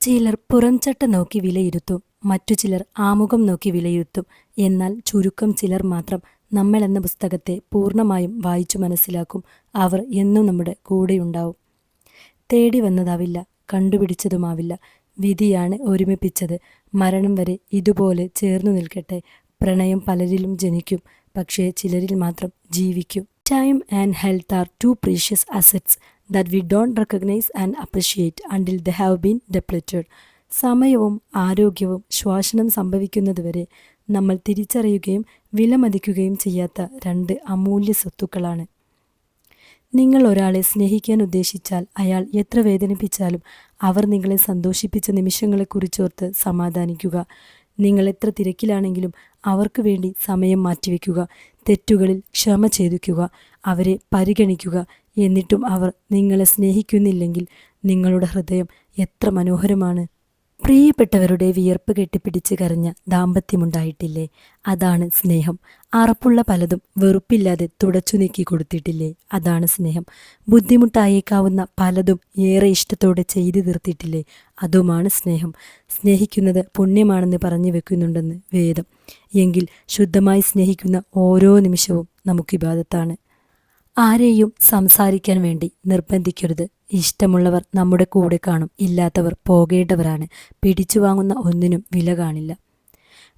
ചിലർ പുറംചട്ട നോക്കി വിലയിരുത്തും മറ്റു ചിലർ ആമുഖം നോക്കി വിലയിരുത്തും. എന്നാൽ ചുരുക്കം ചിലർ മാത്രം നമ്മൾ എന്ന പുസ്തകത്തെ പൂർണമായും വായിച്ചു മനസ്സിലാക്കും. അവർ എന്നും നമ്മുടെ കൂടെയുണ്ടാവും. തേടി വന്നതാവില്ല കണ്ടുപിടിച്ചതുമാവില്ല. വിധിയാണ് ഒരുമിപ്പിച്ചത്. മരണം വരെ ഇതുപോലെ ചേർന്നു നിൽക്കട്ടെ. പ്രണയം പലരിലും ജനിക്കും പക്ഷേ ചിലരിൽ മാത്രം ജീവിക്കും. Time and health are two precious assets that we don't recognise and appreciate until the have been depleted സമയവും ആരോഗ്യവും ശ്വാസനം സംഭവിക്കുന്നതുവരെ നമ്മൾ തിരിച്ചറിയുകയും വിലമതിക്കുകയും ചെയ്യാത്ത രണ്ട് അമൂല്യ സ്വത്തുക്കളാണ്. നിങ്ങൾ ഒരാളെ സ്നേഹിക്കാൻ ഉദ്ദേശിച്ചാൽ അയാൾ എത്ര വേദനിപ്പിച്ചാലും അവർ നിങ്ങളെ സന്തോഷിപ്പിച്ച നിമിഷങ്ങളെക്കുറിച്ചോർത്ത് സമാധാനിക്കുക. നിങ്ങൾ എത്ര തിരക്കിലാണെങ്കിലും അവർക്ക് വേണ്ടി സമയം മാറ്റിവെക്കുക. തെറ്റുകളിൽ ക്ഷമ ചെയ്തിക്കുക അവരെ പരിഗണിക്കുക എന്നിട്ടും അവർ നിങ്ങളെ സ്നേഹിക്കുന്നില്ലെങ്കിൽ നിങ്ങളുടെ ഹൃദയം എത്ര മനോഹരമാണ്. പ്രിയപ്പെട്ടവരുടെ വിയർപ്പ് കെട്ടിപ്പിടിച്ച് കരഞ്ഞ ദാമ്പത്യമുണ്ടായിട്ടില്ലേ? അതാണ് സ്നേഹം. അറപ്പുള്ള പലതും വെറുപ്പില്ലാതെ തുടച്ചു നീക്കി കൊടുത്തിട്ടില്ലേ? അതാണ് സ്നേഹം. ബുദ്ധിമുട്ടായേക്കാവുന്ന പലതും ഏറെ ഇഷ്ടത്തോടെ ചെയ്തു തീർത്തിട്ടില്ലേ? അതുമാണ് സ്നേഹം. സ്നേഹിക്കുന്നത് പുണ്യമാണെന്ന് പറഞ്ഞു വെക്കുന്നുണ്ടെന്ന് വേദം. എങ്കിൽ ശുദ്ധമായി സ്നേഹിക്കുന്ന ഓരോ നിമിഷവും നമുക്ക് ഇബാദത്താണ് ആരെയും സംസാരിക്കാൻ വേണ്ടി നിർബന്ധിക്കരുത്. ഇഷ്ടമുള്ളവർ നമ്മുടെ കൂടെ കാണും. ഇല്ലാത്തവർ പോകേണ്ടവരാണ്. പിടിച്ചു വാങ്ങുന്ന ഒന്നിനും വില കാണില്ല.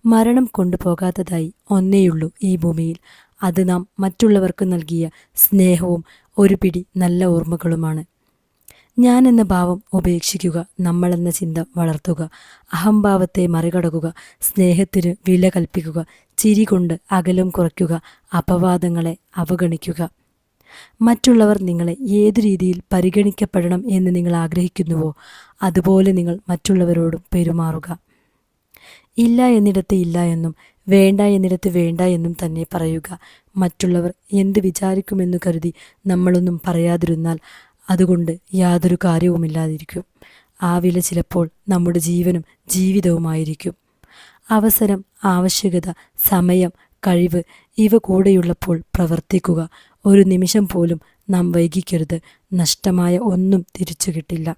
മരണം കൊണ്ടുപോകാത്തതായി ഒന്നേയുള്ളൂ ഈ ഭൂമിയിൽ. അത് നാം മറ്റുള്ളവർക്ക് നൽകിയ സ്നേഹവും ഒരു പിടി നല്ല ഓർമ്മകളുമാണ്. ഞാൻ എന്ന ഭാവം ഉപേക്ഷിക്കുക നമ്മളെന്ന ചിന്ത വളർത്തുക അഹംഭാവത്തെ മറികടക്കുക സ്നേഹത്തിന് വില കൽപ്പിക്കുക ചിരി കൊണ്ട് അകലം കുറയ്ക്കുക അപവാദങ്ങളെ അവഗണിക്കുക. മറ്റുള്ളവർ നിങ്ങളെ ഏതു രീതിയിൽ പരിഗണിക്കപ്പെടണം എന്ന് നിങ്ങൾ ആഗ്രഹിക്കുന്നുവോ അതുപോലെ നിങ്ങൾ മറ്റുള്ളവരോടും പെരുമാറുക. ഇല്ല എന്നിടത്ത് ഇല്ല എന്നും വേണ്ട എന്നിടത്ത് വേണ്ട എന്നും തന്നെ പറയുക. മറ്റുള്ളവർ എന്ത് വിചാരിക്കുമെന്ന് കരുതി നമ്മളൊന്നും പറയാതിരുന്നാൽ അതുകൊണ്ട് യാതൊരു കാര്യവുമില്ലാതിരിക്കും. ആ വില ചിലപ്പോൾ നമ്മുടെ ജീവനും ജീവിതവുമായിരിക്കും. അവസരം ആവശ്യകത സമയം കഴിവ് ഇവ കൂടെയുള്ളപ്പോൾ പ്രവർത്തിക്കുക. ഒരു നിമിഷം പോലും നാം വൈകിക്കരുത്. നഷ്ടമായ ഒന്നും തിരിച്ചു കിട്ടില്ല.